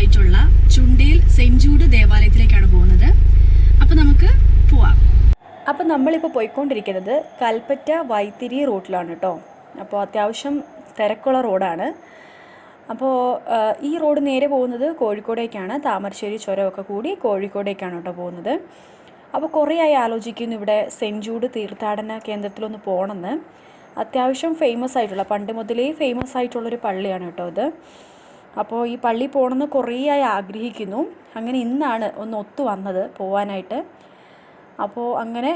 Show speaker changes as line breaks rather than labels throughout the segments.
ആയിട്ടുള്ള Chundale saint Jude ദേവാലയത്തിലേക്കാണ് പോകുന്നത്. അപ്പോൾ നമുക്ക് പോവാം.
അപ്പോൾ നമ്മളിപ്പോൾ പോയിക്കൊണ്ടിരിക്കുന്നത് കൽപ്പറ്റ വൈത്തിരി റൂട്ടിലാണ് കേട്ടോ അപ്പോൾ അത്യാവശ്യം തിരക്കുള്ള റോഡാണ്. അപ്പോൾ ഈ റോഡ് നേരെ പോകുന്നത് കോഴിക്കോടേക്കാണ്. താമരശ്ശേരി ചുരമൊക്കെ കൂടി കോഴിക്കോടേക്കാണ് കേട്ടോ പോകുന്നത്. അപ്പോൾ കുറേ ആയി ആലോചിക്കുന്നു ഇവിടെ സെന്റ് ജൂഡ് തീർത്ഥാടന കേന്ദ്രത്തിലൊന്ന് പോകണമെന്ന് അത്യാവശ്യം ഫേമസ് ആയിട്ടുള്ള പണ്ട് മുതലേ ഫേമസ് ആയിട്ടുള്ളൊരു പള്ളിയാണ് കേട്ടോ ഇത്. അപ്പോൾ ഈ പള്ളി പോകണമെന്ന് കുറേ ആയി ആഗ്രഹിക്കുന്നു. അങ്ങനെ ഇന്നാണ് ഒന്ന് ഒത്തു വന്നത് പോവാനായിട്ട്. അപ്പോൾ അങ്ങനെ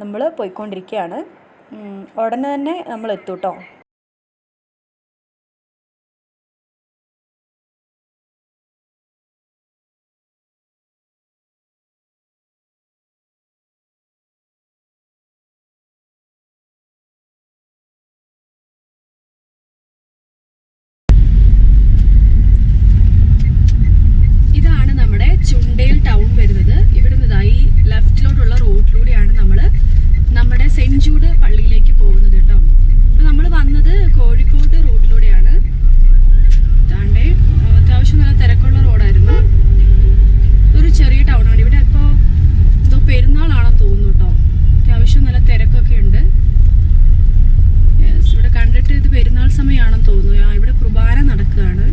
നമ്മൾ പോയിക്കൊണ്ടിരിക്കുകയാണ് ഉടനെ തന്നെ നമ്മൾ എത്തും കേട്ടോ
ഇതാണ് നമ്മുടെ ചുണ്ടേൽ ടൗൺ വരുന്നത് ഇവിടുന്ന് ഇതാ ഈ ലെഫ്റ്റിലോട്ടുള്ള റോഡിലൂടെയാണ് നമ്മൾ നമ്മുടെ സെന്റ് ജൂഡ് പള്ളിയിലേക്ക് പോകുന്നത് കേട്ടോ അപ്പോൾ നമ്മൾ വന്നത് കോഴിക്കോട് റോഡിലൂടെയാണ് ഇതാണ്ടേ ആ, അത്യാവശ്യം നല്ല തിരക്കുള്ള റോഡായിരുന്നു ഒരു ചെറിയ ടൗണാണ് ഇവിടെ ഇപ്പോൾ എന്തോ പെരുന്നാളാണെന്ന് തോന്നുന്നു കേട്ടോ അത്യാവശ്യം നല്ല തിരക്കൊക്കെ ഉണ്ട് Yes, ഇവിടെ കണ്ടിട്ട് ഇത് പെരുന്നാൾ സമയമാണെന്ന് തോന്നുന്നു ആ, ഇവിടെ കുർബാന നടക്കുകയാണ്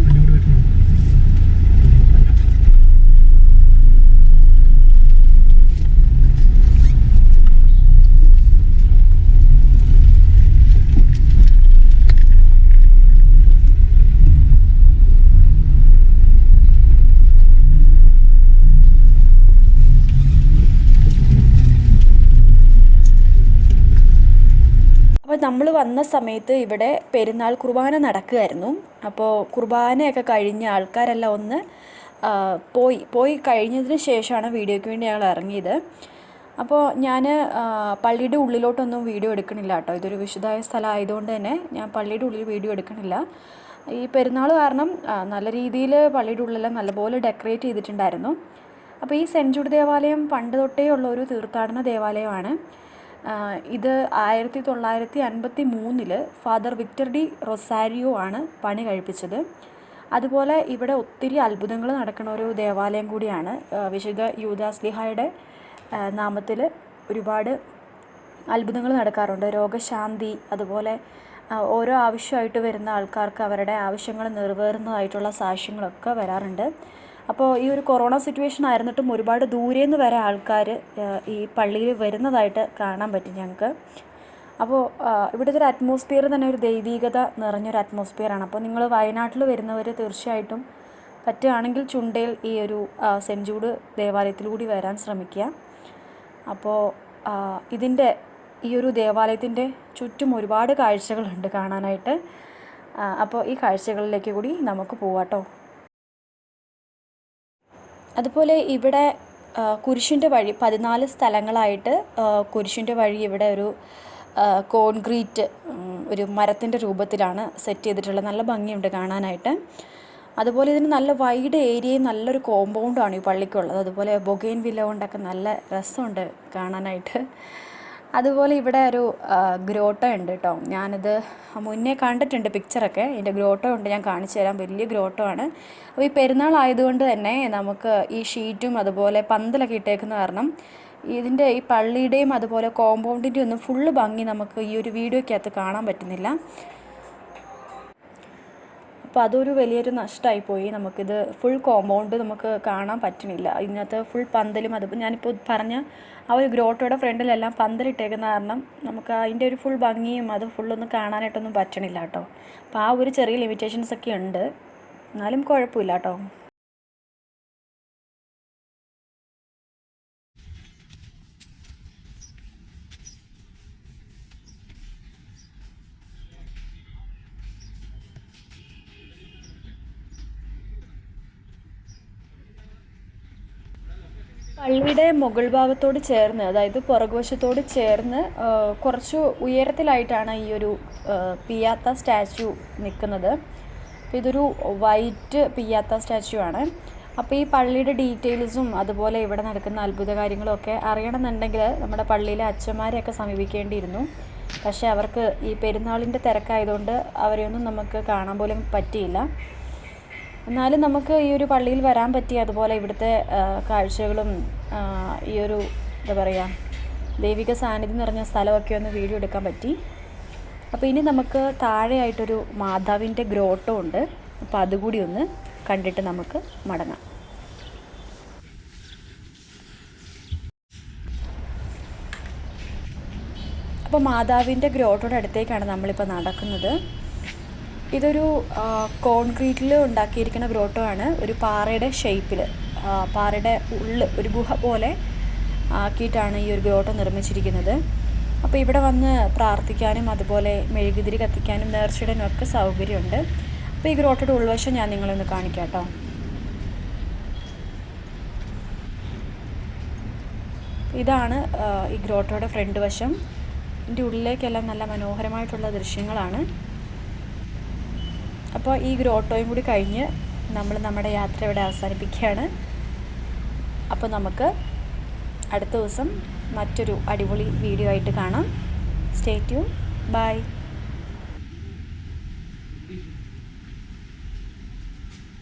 അപ്പോൾ നമ്മൾ വന്ന സമയത്ത് ഇവിടെ പെരുന്നാൾ കുർബാന നടക്കുമായിരുന്നു അപ്പോൾ കുർബാനയൊക്കെ കഴിഞ്ഞ ആൾക്കാരെല്ലാം ഒന്ന് പോയി പോയി കഴിഞ്ഞതിന് ശേഷമാണ് വീഡിയോയ്ക്ക് വേണ്ടി ഞങ്ങൾ ഇറങ്ങിയത്. അപ്പോൾ ഞാൻ പള്ളിയുടെ ഉള്ളിലോട്ടൊന്നും വീഡിയോ എടുക്കണില്ല കേട്ടോ. ഇതൊരു വിശുദ്ധമായ സ്ഥലമായതുകൊണ്ട് തന്നെ ഞാൻ പള്ളിയുടെ ഉള്ളിൽ വീഡിയോ എടുക്കണില്ല. ഈ പെരുന്നാൾ കാരണം നല്ല രീതിയിൽ പള്ളിയുടെ ഉള്ളിലെല്ലാം നല്ലപോലെ ഡെക്കറേറ്റ് ചെയ്തിട്ടുണ്ടായിരുന്നു. അപ്പോൾ ഈ സെന്റ് ജൂഡ് ദേവാലയം പണ്ട് തൊട്ടേ ഉള്ള ഒരു തീർത്ഥാടന ദേവാലയമാണ്. ഇത് ആയിരത്തി തൊള്ളായിരത്തി അൻപത്തി മൂന്നിൽ ഫാദർ വിക്ടർ ഡി റൊസാരിയോ ആണ് പണി കഴിപ്പിച്ചത്. അതുപോലെ ഇവിടെ ഒത്തിരി അത്ഭുതങ്ങൾ നടക്കുന്ന ഒരു ദേവാലയം കൂടിയാണ് വിശുദ്ധ യൂദാസ്ലിഹായുടെ നാമത്തിൽ ഒരുപാട് അത്ഭുതങ്ങൾ നടക്കാറുണ്ട്. രോഗശാന്തി അതുപോലെ ഓരോ ആവശ്യമായിട്ട് വരുന്ന ആൾക്കാർക്ക് അവരുടെ ആവശ്യങ്ങൾ നിറവേറുന്നതായിട്ടുള്ള സാക്ഷ്യങ്ങളൊക്കെ വരാറുണ്ട്. അപ്പോൾ ഈ ഒരു കൊറോണ സിറ്റുവേഷൻ ആയിരുന്നിട്ടും ഒരുപാട് ദൂരെ നിന്ന് വരെ ആൾക്കാർ ഈ പള്ളിയിൽ വരുന്നതായിട്ട് കാണാൻ പറ്റും ഞങ്ങൾക്ക് അപ്പോൾ ഇവിടുത്തെ ഒരു അറ്റ്മോസ്ഫിയർ തന്നെ ഒരു ദൈവീകത നിറഞ്ഞൊരു അറ്റ്മോസ്ഫിയറാണ് അപ്പോൾ നിങ്ങൾ വയനാട്ടിൽ വരുന്നവർ തീർച്ചയായിട്ടും പറ്റുകയാണെങ്കിൽ ചുണ്ടയിൽ ഈ ഒരു സെന്റ് സെന്റ് ജൂഡ് ദേവാലയത്തിലൂടി വരാൻ ശ്രമിക്കുക. അപ്പോൾ ഇതിന്റെ ഈ ഒരു ദേവാലയത്തിന്റെ ചുറ്റും ഒരുപാട് കാഴ്ചകളുണ്ട് കാണാനായിട്ട്. അപ്പോൾ ഈ കാഴ്ചകളിലേക്ക് കൂടി നമുക്ക് പോവാട്ടോ. അതുപോലെ ഇവിടെ കുരിശിന്റെ വഴി പതിനാല് സ്ഥലങ്ങളായിട്ട് കുരിശിന്റെ വഴി ഇവിടെ ഒരു കോൺക്രീറ്റ് ഒരു മരത്തിന്റെ രൂപത്തിലാണ് സെറ്റ് ചെയ്തിട്ടുള്ളത്. നല്ല ഭംഗിയുണ്ട് കാണാനായിട്ട്. അതുപോലെ ഇതിന് നല്ല വൈഡ് ഏരിയയും നല്ലൊരു കോമ്പൗണ്ടാണ് ഈ പള്ളിക്കുള്ളത്. അതുപോലെ ബൊഗൈൻ വില കൊണ്ടൊക്കെ നല്ല രസമുണ്ട് കാണാനായിട്ട്. അതുപോലെ ഇവിടെ ഒരു ഗ്രോട്ടോ ഉണ്ട് കേട്ടോ ഞാനിത് മുന്നേ കണ്ടിട്ടുണ്ട് പിക്ചറൊക്കെ ഇതിന്റെ ഗ്രോട്ടോ ഉണ്ട് ഞാൻ കാണിച്ചു തരാം. വലിയ ഗ്രോട്ടോ ആണ്. അപ്പോൾ ഈ പെരുന്നാൾ ആയതുകൊണ്ട് തന്നെ നമുക്ക് ഈ ഷീറ്റും അതുപോലെ പന്തലൊക്കെ ഇട്ടേക്കുന്ന കാരണം ഇതിന്റെ ഈ പള്ളിയുടെയും അതുപോലെ കോമ്പൗണ്ടിന്റെയും ഒന്നും ഫുള്ള് ഭംഗി നമുക്ക് ഈ ഒരു വീഡിയോയ്ക്കകത്ത് കാണാൻ പറ്റുന്നില്ല. അപ്പോൾ അതൊരു വലിയൊരു നഷ്ടമായി പോയി നമുക്കിത് ഫുൾ കോമ്പൗണ്ട് നമുക്ക് കാണാൻ പറ്റണില്ല ഇതിനകത്ത് ഫുൾ പന്തലും അത് ഞാനിപ്പോൾ പറഞ്ഞ ആ ഒരു ഗ്രോട്ടോയുടെ ഫ്രണ്ടിലെല്ലാം പന്തലിട്ടേക്കുന്ന കാരണം നമുക്ക് അതിന്റെ ഒരു ഫുൾ ഭംഗിയും അത് ഫുള്ളൊന്നും കാണാനായിട്ടൊന്നും പറ്റണില്ല കേട്ടോ. അപ്പോൾ ആ ഒരു ചെറിയ ലിമിറ്റേഷൻസ് ഒക്കെ ഉണ്ട്. എന്നാലും കുഴപ്പമില്ല കേട്ടോ. പള്ളിയുടെ മുകൾ ഭാഗത്തോട് ചേർന്ന് അതായത് പുറകുവശത്തോട് ചേർന്ന് കുറച്ച് ഉയരത്തിലായിട്ടാണ് ഈ ഒരു പിയാത്ത സ്റ്റാച്ചു നിൽക്കുന്നത്. അപ്പോൾ ഇതൊരു വൈറ്റ് പിയാത്ത സ്റ്റാച്ചു ആണ്. അപ്പോൾ ഈ പള്ളിയുടെ ഡീറ്റെയിൽസും അതുപോലെ ഇവിടെ നടക്കുന്ന അത്ഭുത കാര്യങ്ങളൊക്കെ അറിയണമെന്നുണ്ടെങ്കിൽ നമ്മുടെ പള്ളിയിലെ അച്ഛന്മാരെയൊക്കെ സമീപിക്കേണ്ടിയിരുന്നു. പക്ഷേ അവർക്ക് ഈ പെരുന്നാളിന്റെ തിരക്കായതുകൊണ്ട് അവരെയൊന്നും നമുക്ക് കാണാൻ പോലും പറ്റിയില്ല. എന്നാലും നമുക്ക് ഈ ഒരു പള്ളിയിൽ വരാൻ പറ്റി അതുപോലെ ഇവിടുത്തെ കാഴ്ചകളും ഈ ഒരു എന്താ പറയുക ദൈവിക സാന്നിധ്യം നിറഞ്ഞ സ്ഥലമൊക്കെ ഒന്ന് വീഡിയോ എടുക്കാൻ പറ്റി. അപ്പോൾ ഇനി നമുക്ക് താഴെയായിട്ടൊരു മാതാവിന്റെ ഗ്രോട്ടോ ഉണ്ട്. അപ്പോൾ അതുകൂടി ഒന്ന് കണ്ടിട്ട് നമുക്ക് മടങ്ങാം. അപ്പോൾ മാതാവിന്റെ ഗ്രോട്ടോയുടെ അടുത്തേക്കാണ് നമ്മളിപ്പോൾ നടക്കുന്നത്. ഇതൊരു കോൺക്രീറ്റിൽ ഉണ്ടാക്കിയിരിക്കുന്ന ഗ്രോട്ടോ ആണ് ഒരു പാറയുടെ ഷേപ്പിൽ പാറയുടെ ഉള്ളിൽ ഒരു ഗുഹ പോലെ ആക്കിയിട്ടാണ് ഈ ഒരു ഗ്രോട്ടോ നിർമ്മിച്ചിരിക്കുന്നത്. അപ്പോൾ ഇവിടെ വന്ന് പ്രാർത്ഥിക്കാനും അതുപോലെ മെഴുകുതിരി കത്തിക്കാനും നേർച്ചയിടാനും ഒക്കെ സൗകര്യമുണ്ട്. അപ്പോൾ ഈ ഗ്രോട്ടോയുടെ ഉൾവശം ഞാൻ നിങ്ങളൊന്ന് കാണിക്കാം കേട്ടോ ഇതാണ് ഈ ഗ്രോട്ടോയുടെ ഫ്രണ്ട് വശം. ഇതിന്റെ ഉള്ളിലേക്കെല്ലാം നല്ല മനോഹരമായിട്ടുള്ള ദൃശ്യങ്ങളാണ്. അപ്പോൾ ഈ ഗ്രോട്ടോയും കൂടി കഴിഞ്ഞ് നമ്മൾ നമ്മുടെ യാത്ര ഇവിടെ അവസാനിപ്പിക്കുകയാണ്. അപ്പോൾ നമുക്ക് അടുത്ത ദിവസം മറ്റൊരു അടിപൊളി വീഡിയോ ആയിട്ട് കാണാം. Stay tune by